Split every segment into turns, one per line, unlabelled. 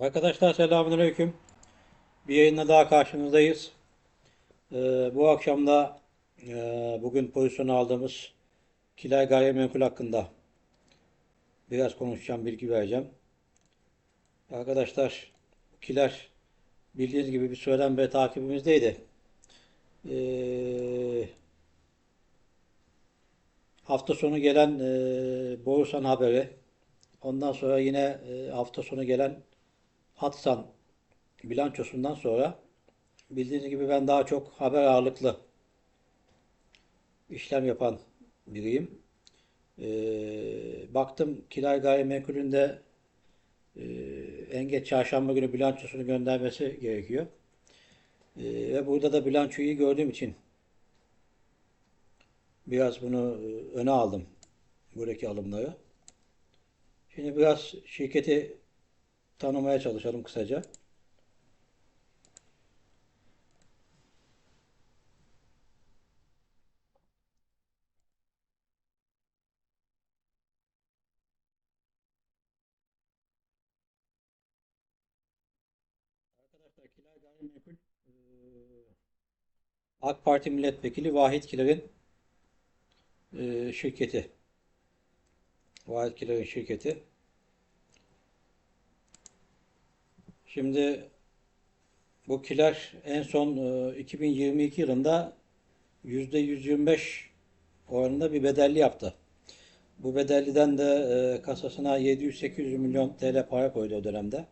Arkadaşlar selamünaleyküm. Bir yayınla daha karşınızdayız. Ee, bu akşam da e, bugün pozisyonu aldığımız Kilay Gayrimenkul hakkında biraz konuşacağım, bilgi vereceğim. Arkadaşlar Kiler bildiğiniz gibi bir süreden beri takibimizdeydi. Ee, hafta sonu gelen e, Borusan haberi, ondan sonra yine e, hafta sonu gelen Hatsan bilançosundan sonra bildiğiniz gibi ben daha çok haber ağırlıklı işlem yapan biriyim. Ee, baktım Kilay Gayrimenkul'ün de e, en geç çarşamba günü bilançosunu göndermesi gerekiyor. Ee, ve burada da bilançoyu gördüğüm için biraz bunu e, öne aldım buradaki alımları. Şimdi biraz şirketi tanımaya çalışalım kısaca. Arkadaşlar Gayrimenkul AK Parti Milletvekili Vahit Kiler'in şirketi. Vahit Kiler'in şirketi. Şimdi bu kiler en son eee, 2022 yılında %125 oranında bir bedelli yaptı. Bu bedelliden de eee, kasasına 700-800 milyon TL para koydu o dönemde.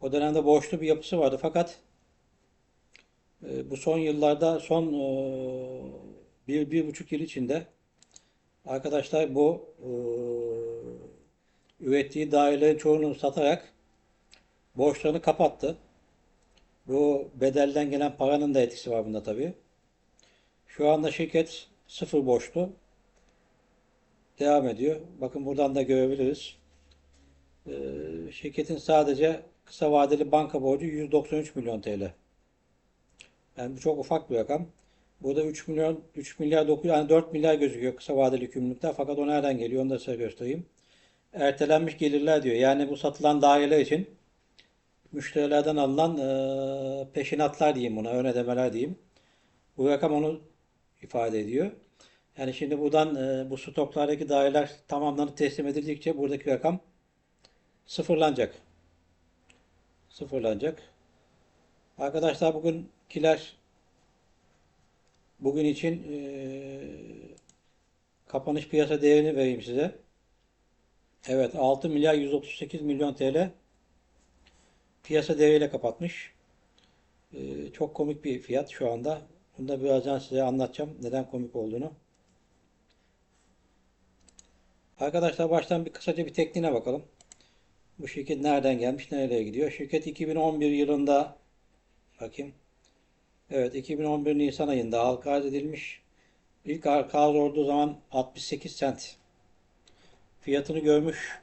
O dönemde borçlu bir yapısı vardı fakat e, bu son yıllarda son e, bir, bir buçuk yıl içinde arkadaşlar bu e, ürettiği dairelerin çoğunu satarak borçlarını kapattı. Bu bedelden gelen paranın da etkisi var bunda tabii. Şu anda şirket sıfır borçlu. Devam ediyor. Bakın buradan da görebiliriz. E, şirketin sadece kısa vadeli banka borcu 193 milyon TL. Yani bu çok ufak bir rakam. Burada 3 milyon 3 milyar 9 yani 4 milyar gözüküyor kısa vadeli yükümlülükler. Fakat o nereden geliyor onu da size göstereyim. Ertelenmiş gelirler diyor. Yani bu satılan daireler için müşterilerden alınan e, peşinatlar diyeyim buna, ön ödemeler diyeyim. Bu rakam onu ifade ediyor. Yani şimdi buradan e, bu stoklardaki daireler tamamlanıp teslim edildikçe buradaki rakam sıfırlanacak sıfırlanacak. Arkadaşlar bugün kiler bugün için eee, kapanış piyasa değerini vereyim size. Evet 6 milyar 138 milyon TL piyasa değeriyle kapatmış. Eee, çok komik bir fiyat şu anda. Bunu da birazdan size anlatacağım neden komik olduğunu. Arkadaşlar baştan bir kısaca bir tekniğine bakalım. Bu şirket nereden gelmiş, nereye gidiyor? Şirket 2011 yılında bakayım. Evet, 2011 Nisan ayında halka arz edilmiş. İlk halka arz olduğu zaman 68 sent fiyatını görmüş.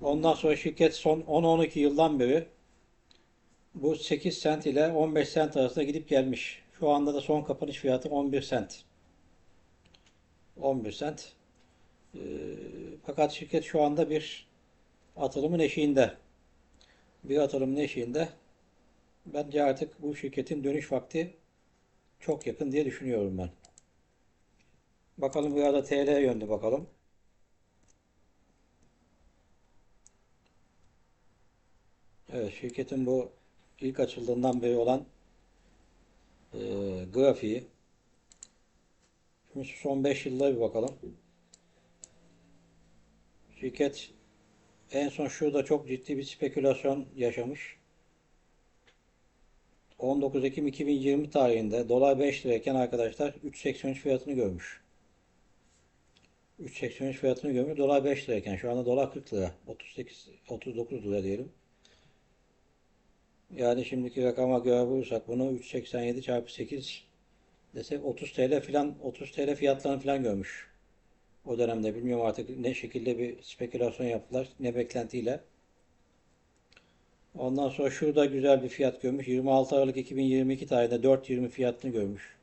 Ondan sonra şirket son 10-12 yıldan beri bu 8 sent ile 15 sent arasında gidip gelmiş. Şu anda da son kapanış fiyatı 11 sent. 11 sent. Ee, fakat şirket şu anda bir atılımın eşiğinde. Bir atılımın eşiğinde. Bence artık bu şirketin dönüş vakti çok yakın diye düşünüyorum ben. Bakalım biraz da TL yönlü bakalım. Evet, şirketin bu ilk açıldığından beri olan e, grafiği. Şimdi son 5 yılda bir bakalım. Şirket en son şurada çok ciddi bir spekülasyon yaşamış. 19 Ekim 2020 tarihinde dolar 5 lirayken arkadaşlar 3.83 fiyatını görmüş. 3.83 fiyatını görmüş. Dolar 5 lirayken şu anda dolar 40 lira. 38 39 lira diyelim. Yani şimdiki rakama göre vurursak bunu 3.87 çarpı 8 desek 30 TL filan 30 TL fiyatlarını filan görmüş. O dönemde bilmiyorum artık ne şekilde bir spekülasyon yaptılar, ne beklentiyle. Ondan sonra şurada güzel bir fiyat görmüş. 26 Aralık 2022 tarihinde 4.20 fiyatını görmüş.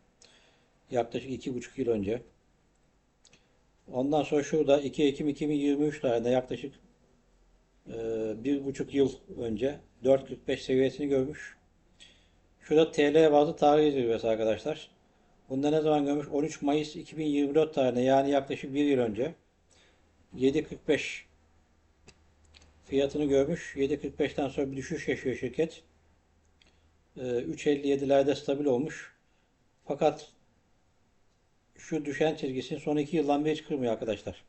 Yaklaşık 2,5 yıl önce. Ondan sonra şurada 2 Ekim 2023 tarihinde yaklaşık bir buçuk yıl önce 4.45 seviyesini görmüş. Şurada TL bazlı tarihi zirvesi arkadaşlar. Bunda ne zaman görmüş? 13 Mayıs 2024 tarihinde yani yaklaşık bir yıl önce 7.45 fiyatını görmüş. 7.45'ten sonra bir düşüş yaşıyor şirket. Ee, 3.57'lerde stabil olmuş. Fakat şu düşen çizgisini son iki yıldan beri hiç kırmıyor arkadaşlar.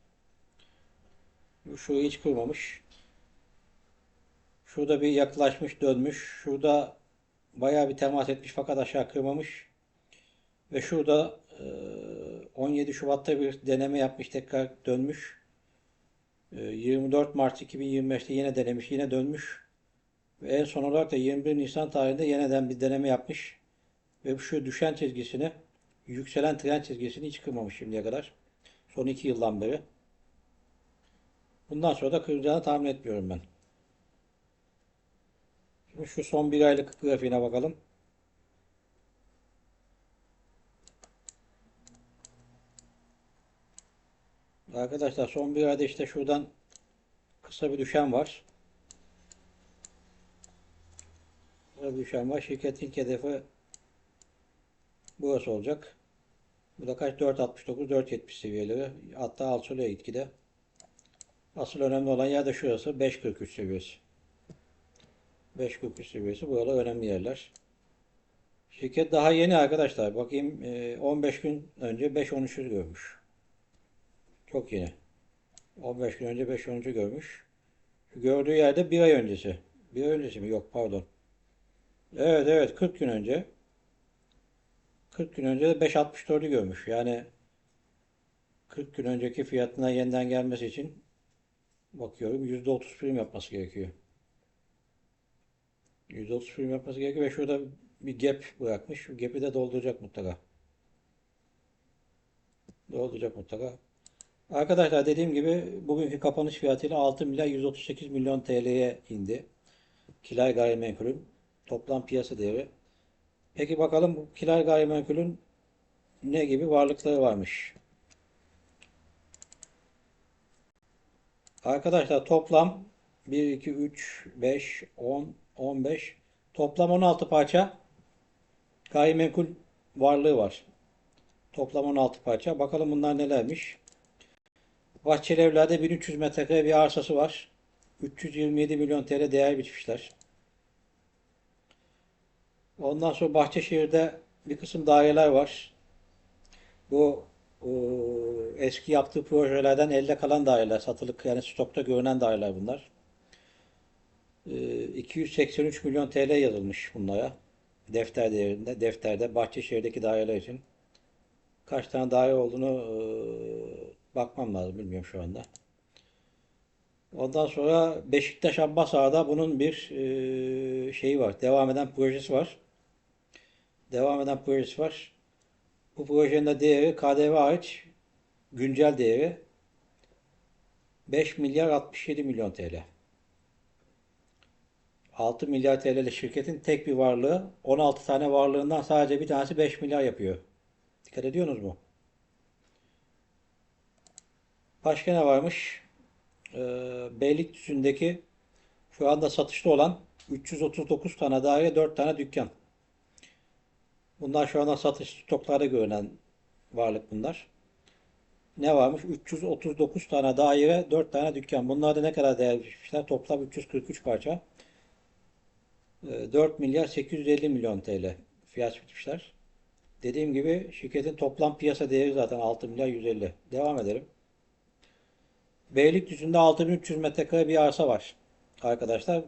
Şu hiç kırmamış. Şurada bir yaklaşmış dönmüş. Şurada bayağı bir temas etmiş fakat aşağı kırmamış. Ve şurada e, 17 Şubat'ta bir deneme yapmış tekrar dönmüş. E, 24 Mart 2025'te yine denemiş yine dönmüş. Ve en son olarak da 21 Nisan tarihinde yeniden bir deneme yapmış. Ve şu düşen çizgisini yükselen trend çizgisini hiç kırmamış şimdiye kadar. Son iki yıldan beri. Bundan sonra da kıracağını tahmin etmiyorum ben. Şu son bir aylık grafiğine bakalım. Arkadaşlar son bir ayda işte şuradan kısa bir düşen var. Kısa bir düşen var. Şirketin hedefi burası olacak. Bu da kaç? 4.69, 4.70 seviyeleri. Hatta alçalıyor gitgide. Asıl önemli olan yer de şurası. 5.43 seviyesi. 5.43 seviyesi. Buralar önemli yerler. Şirket daha yeni arkadaşlar. Bakayım e, 15 gün önce 5.13'ü görmüş. Çok yeni. 15 gün önce 5.13'ü görmüş. Şu gördüğü yerde bir ay öncesi. Bir ay öncesi mi? Yok pardon. Evet evet 40 gün önce 40 gün önce de 5.64'ü görmüş. Yani 40 gün önceki fiyatına yeniden gelmesi için bakıyorum %30 prim yapması gerekiyor. %30 prim yapması gerekiyor ve şurada bir gap bırakmış. Şu gap'i de dolduracak mutlaka. Dolduracak mutlaka. Arkadaşlar dediğim gibi bugünkü kapanış fiyatıyla 6 milyar 138 milyon TL'ye indi. Kilay gayrimenkulün toplam piyasa değeri. Peki bakalım bu Kilay gayrimenkulün ne gibi varlıkları varmış? Arkadaşlar toplam 1, 2, 3, 5, 10, 15 toplam 16 parça gayrimenkul varlığı var. Toplam 16 parça. Bakalım bunlar nelermiş? Bahçeli Evler'de 1300 metrekare bir arsası var. 327 milyon TL değer biçmişler. Ondan sonra Bahçeşehir'de bir kısım daireler var. Bu e, eski yaptığı projelerden elde kalan daireler, satılık yani stokta görünen daireler bunlar. E, 283 milyon TL yazılmış bunlara. Defter değerinde, defterde Bahçeşehir'deki daireler için. Kaç tane daire olduğunu e, bakmam lazım, bilmiyorum şu anda. Ondan sonra Beşiktaş Abbas bunun bir e, şeyi var. Devam eden projesi var. Devam eden projesi var. Bu projenin de değeri KDV hariç güncel değeri 5 milyar 67 milyon TL. 6 milyar TL'li şirketin tek bir varlığı 16 tane varlığından sadece bir tanesi 5 milyar yapıyor. Dikkat ediyorsunuz mu? Başka ne varmış? Ee, Beylikdüzü'ndeki şu anda satışta olan 339 tane daire 4 tane dükkan. Bunlar şu anda satış stoklarda görünen varlık bunlar. Ne varmış? 339 tane daire, 4 tane dükkan. Bunlar da ne kadar değer biçmişler? Toplam 343 parça. 4 milyar 850 milyon TL fiyat bitmişler. Dediğim gibi şirketin toplam piyasa değeri zaten 6 milyar 150. Devam edelim. Beylikdüzü'nde 6300 metrekare bir arsa var. Arkadaşlar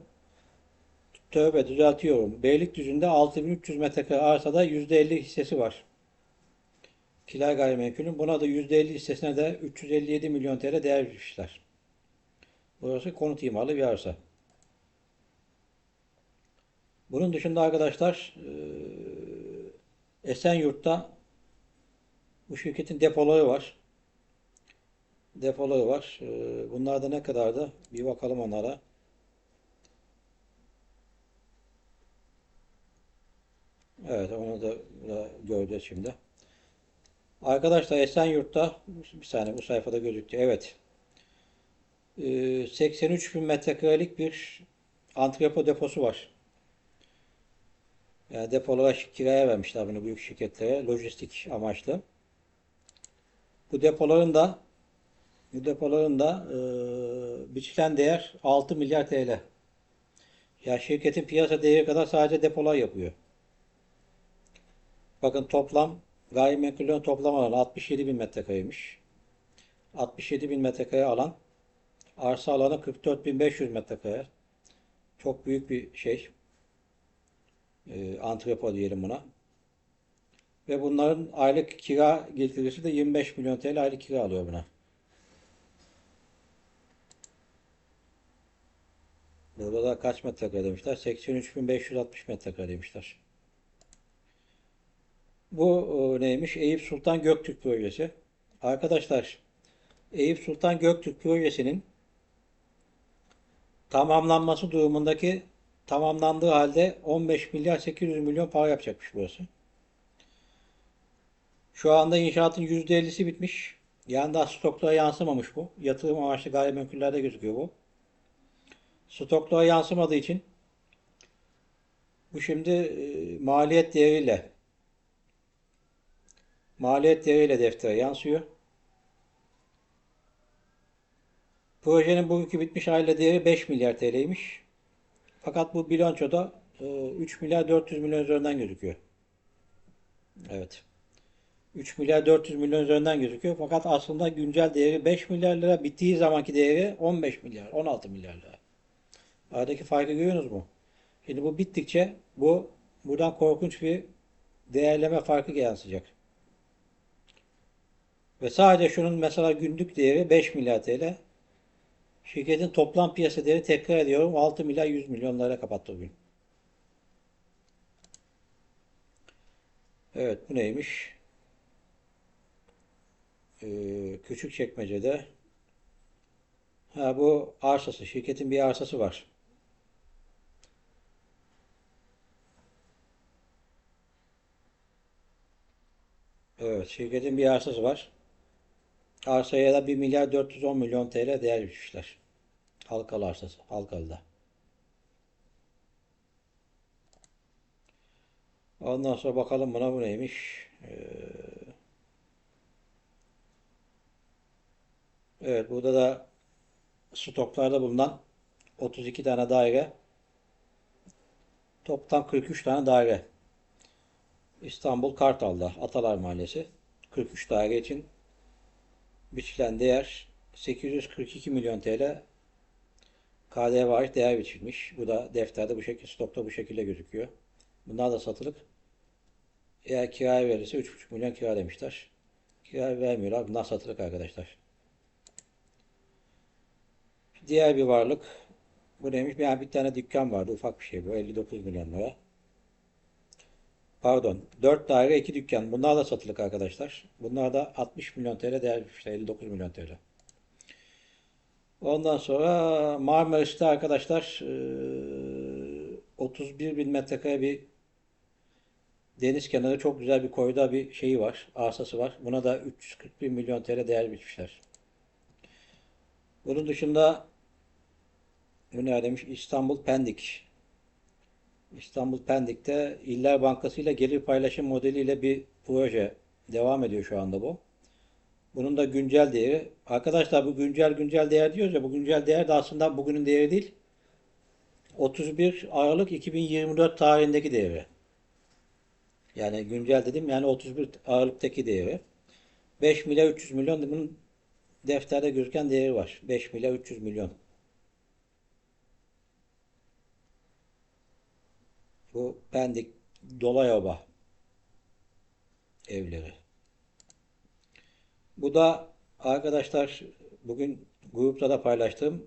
tövbe düzeltiyorum. Beylikdüzü'nde 6300 metrekare arsada %50 hissesi var. Kilay gayrimenkulün. Buna da %50 hissesine de 357 milyon TL değer vermişler. Burası konut imarlı bir arsa. Bunun dışında arkadaşlar Esenyurt'ta bu şirketin depoları var. Depoları var. Bunlar da ne kadardı? Bir bakalım onlara. Evet onu da, göreceğiz şimdi. Arkadaşlar Esenyurt'ta bir saniye bu sayfada gözüktü. Evet. Ee, 83 bin metrekarelik bir antrepo deposu var. Yani depolara kiraya vermişler bunu büyük şirketlere lojistik amaçlı. Bu depoların da bu depoların da e, biçilen değer 6 milyar TL. Ya şirketin piyasa değeri kadar sadece depolar yapıyor. Bakın toplam gayrimenkullerin toplam alanı 67 bin metrekareymiş. 67 bin metrekare alan. Arsa alanı 44.500 metrekare. Çok büyük bir şey. E, antrepo diyelim buna. Ve bunların aylık kira getirisi de 25 milyon TL aylık kira alıyor buna. Burada da kaç metrekare demişler? 83.560 metrekare demişler. Bu e, neymiş? Eyüp Sultan Göktürk projesi. Arkadaşlar Eyüp Sultan Göktürk projesinin tamamlanması durumundaki tamamlandığı halde 15 milyar 800 milyon para yapacakmış burası. Şu anda inşaatın %50'si bitmiş. Yani daha stoklara yansımamış bu. Yatırım amaçlı gayrimenkullerde gözüküyor bu. Stoklara yansımadığı için bu şimdi e, maliyet değeriyle maliyet değeriyle deftere yansıyor. Projenin bugünkü bitmiş aile değeri 5 milyar TL'ymiş. Fakat bu bilançoda e, 3 milyar 400 milyon üzerinden gözüküyor. Evet. 3 milyar 400 milyon üzerinden gözüküyor. Fakat aslında güncel değeri 5 milyar lira. Bittiği zamanki değeri 15 milyar, 16 milyar lira. Aradaki farkı görüyorsunuz mu? Şimdi bu bittikçe bu buradan korkunç bir değerleme farkı yansıyacak. Ve sadece şunun mesela günlük değeri 5 milyar TL. Şirketin toplam piyasa değeri tekrar ediyorum 6 milyar 100 milyonlara kapattı bugün. Evet bu neymiş? Ee, küçük çekmecede ha bu arsası şirketin bir arsası var. Evet şirketin bir arsası var. Arsaya da 1 milyar 410 milyon TL değer biçmişler. Halkalı arsası. Halkalı'da. Ondan sonra bakalım buna bu neymiş. Ee, evet burada da stoklarda bulunan 32 tane daire. Toplam 43 tane daire. İstanbul Kartal'da Atalar Mahallesi. 43 daire için biçilen değer 842 milyon TL KDV hariç değer biçilmiş. Bu da defterde bu şekilde, stokta bu şekilde gözüküyor. Bunlar da satılık. Eğer kiraya verirse 3,5 milyon kira demişler. Kira vermiyorlar. Bunlar satılık arkadaşlar. Diğer bir varlık. Bu neymiş? Yani bir tane dükkan vardı. Ufak bir şey bu. 59 milyon lira. Pardon. 4 daire 2 dükkan. Bunlar da satılık arkadaşlar. Bunlar da 60 milyon TL değer biçmişler. 59 milyon TL. Ondan sonra Marmaris'te arkadaşlar 31 bin metrekare bir deniz kenarı çok güzel bir koyda bir şeyi var. Arsası var. Buna da 341 milyon TL değer biçmişler. Bunun dışında ne demiş? İstanbul Pendik. İstanbul Pendik'te İller Bankası ile gelir paylaşım modeliyle bir proje devam ediyor şu anda bu. Bunun da güncel değeri. Arkadaşlar bu güncel güncel değer diyoruz ya bu güncel değer de aslında bugünün değeri değil. 31 Aralık 2024 tarihindeki değeri. Yani güncel dedim yani 31 Aralık'taki değeri. 5 milyar 300 milyon bunun defterde gözüken değeri var. 5 milyar 300 milyon. Bu Pendik Dolayova evleri. Bu da arkadaşlar bugün grupta da paylaştığım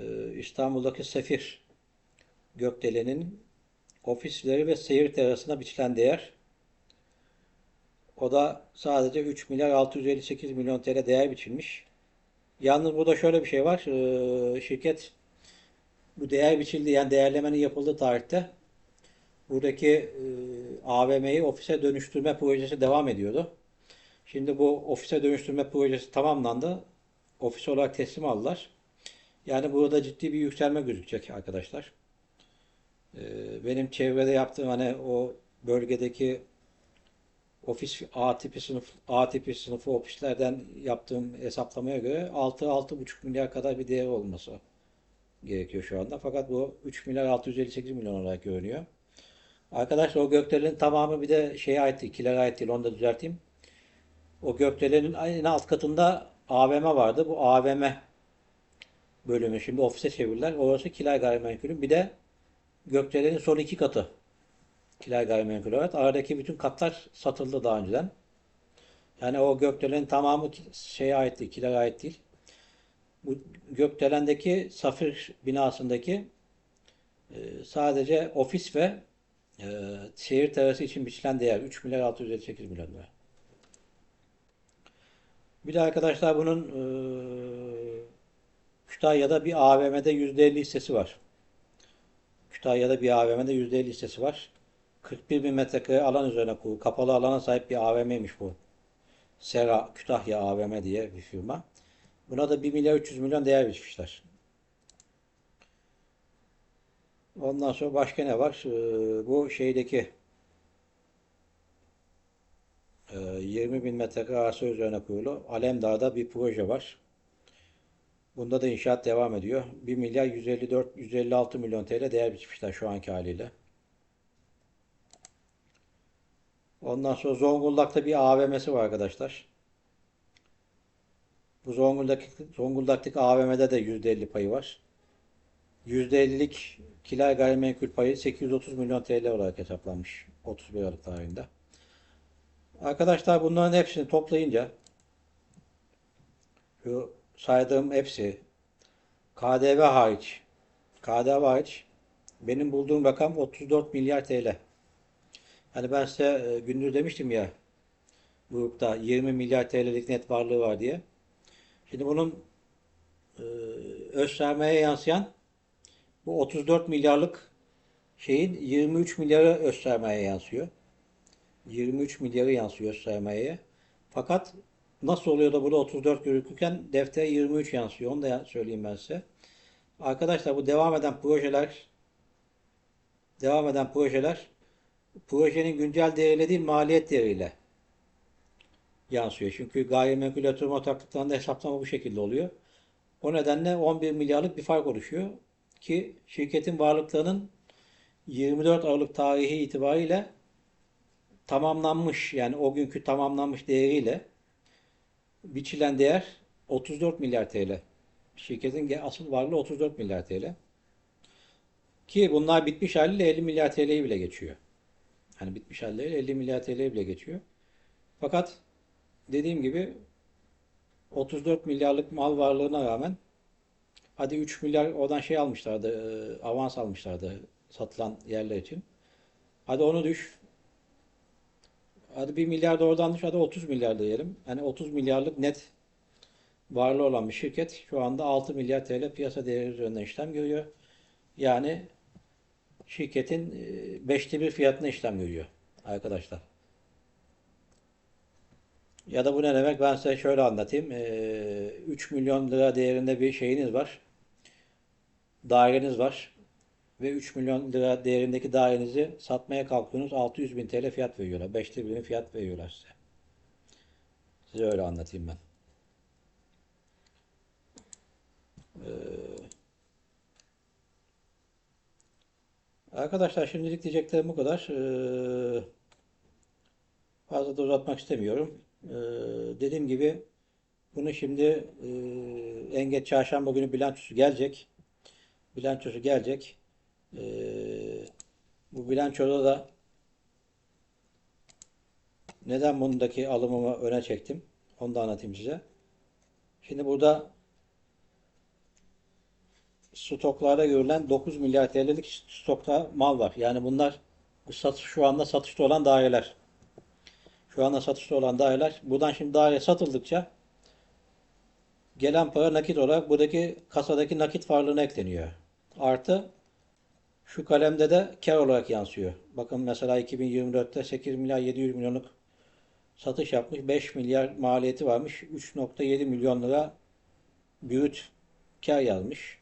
e, İstanbul'daki Sefir Gökdelen'in ofisleri ve seyir terasına biçilen değer. O da sadece 3 milyar 658 milyon TL değer biçilmiş. Yalnız burada şöyle bir şey var. E, şirket bu değer biçildi yani değerlemenin yapıldığı tarihte buradaki e, AVM'yi ofise dönüştürme projesi devam ediyordu. Şimdi bu ofise dönüştürme projesi tamamlandı. Ofis olarak teslim aldılar. Yani burada ciddi bir yükselme gözükecek arkadaşlar. Ee, benim çevrede yaptığım hani o bölgedeki ofis A tipi sınıf A tipi sınıfı ofislerden yaptığım hesaplamaya göre 6-6,5 milyar kadar bir değeri olması gerekiyor şu anda. Fakat bu 3 milyar 658 milyon olarak görünüyor. Arkadaşlar o gökdelenin tamamı bir de şeye ait değil, kilere ait değil. Onu da düzelteyim. O gökdelenin en alt katında AVM vardı. Bu AVM bölümü şimdi ofise çevirdiler. Orası Kilay Gayrimenkul'ün. Bir de gökdelenin son iki katı Kilay Gayrimenkul olarak. Aradaki bütün katlar satıldı daha önceden. Yani o gökdelenin tamamı şeye ait değil, Kilay'a ait değil. Bu gökdelendeki Safir binasındaki e, sadece ofis ve e, şehir terası için biçilen değer 3 milyar 658 milyon lira. Bir de arkadaşlar bunun e, Kütahya'da bir AVM'de %50 hissesi var. Kütahya'da bir AVM'de %50 hissesi var. 41 bin metrekare alan üzerine kurulu, kapalı alana sahip bir AVM'ymiş bu. Sera Kütahya AVM diye bir firma. Buna da 1 milyar 300 milyon değer biçmişler. Ondan sonra başka ne var? Ee, bu şeydeki e, 20 bin metrekare arsa üzerine kurulu Alemdağ'da bir proje var. Bunda da inşaat devam ediyor. 1 milyar 154 156 milyon TL değer biçmişler şu anki haliyle. Ondan sonra Zonguldak'ta bir AVM'si var arkadaşlar. Bu Zonguldak, Zonguldak'taki AVM'de de %50 payı var. %50'lik Kilay Gayrimenkul payı 830 milyon TL olarak hesaplanmış 31 Aralık tarihinde. Arkadaşlar bunların hepsini toplayınca şu saydığım hepsi KDV hariç KDV hariç benim bulduğum rakam 34 milyar TL. Hani ben size e, gündüz demiştim ya grupta 20 milyar TL'lik net varlığı var diye. Şimdi bunun e, öz sermayeye yansıyan bu 34 milyarlık şeyin 23 milyarı öz sermayeye yansıyor. 23 milyarı yansıyor sermayeye. Fakat nasıl oluyor da burada 34 gözükürken deftere 23 yansıyor. Onu da söyleyeyim ben size. Arkadaşlar bu devam eden projeler devam eden projeler projenin güncel değeriyle değil maliyet değeriyle yansıyor. Çünkü gayrimenkul yatırım ortaklıklarında hesaplama bu şekilde oluyor. O nedenle 11 milyarlık bir fark oluşuyor ki şirketin varlıklarının 24 Aralık tarihi itibariyle tamamlanmış yani o günkü tamamlanmış değeriyle biçilen değer 34 milyar TL. Şirketin asıl varlığı 34 milyar TL. Ki bunlar bitmiş haliyle 50 milyar TL'yi bile geçiyor. Hani bitmiş halleriyle 50 milyar TL'yi bile geçiyor. Fakat dediğim gibi 34 milyarlık mal varlığına rağmen hadi 3 milyar oradan şey almışlardı, avans almışlardı satılan yerler için. Hadi onu düş. Hadi 1 milyar da oradan düş, hadi 30 milyar diyelim. Hani 30 milyarlık net varlığı olan bir şirket şu anda 6 milyar TL piyasa değeri üzerinden işlem görüyor. Yani şirketin e, beşte bir fiyatına işlem görüyor arkadaşlar. Ya da bu ne demek? Ben size şöyle anlatayım. E, 3 milyon lira değerinde bir şeyiniz var. Daireniz var. Ve 3 milyon lira değerindeki dairenizi satmaya kalkıyorsunuz. 600 bin TL fiyat veriyorlar. Beşte birini fiyat veriyorlar size. Size öyle anlatayım ben. Arkadaşlar şimdilik diyeceklerim bu kadar. Ee, fazla da uzatmak istemiyorum. Ee, dediğim gibi bunu şimdi e, en geç çarşamba günü bilançosu gelecek. Bilançosu gelecek. Ee, bu bilançoda da neden bundaki alımımı öne çektim? Onu da anlatayım size. Şimdi burada stoklarda görülen 9 milyar TL'lik stokta mal var. Yani bunlar şu anda satışta olan daireler. Şu anda satışta olan daireler. Buradan şimdi daire satıldıkça gelen para nakit olarak buradaki kasadaki nakit varlığına ekleniyor. Artı şu kalemde de kar olarak yansıyor. Bakın mesela 2024'te 8 milyar 700 milyonluk satış yapmış. 5 milyar maliyeti varmış. 3.7 milyon lira brüt kar yazmış.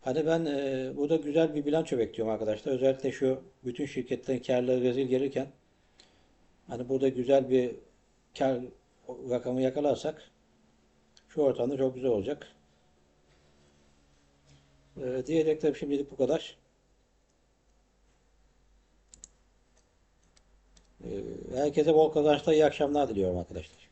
Hani ben e, burada güzel bir bilanço bekliyorum arkadaşlar. Özellikle şu bütün şirketlerin karları rezil gelirken hani burada güzel bir kar rakamı yakalarsak şu ortamda çok güzel olacak. E, diyeceklerim şimdilik bu kadar. E, herkese bol kazançlar, iyi akşamlar diliyorum arkadaşlar.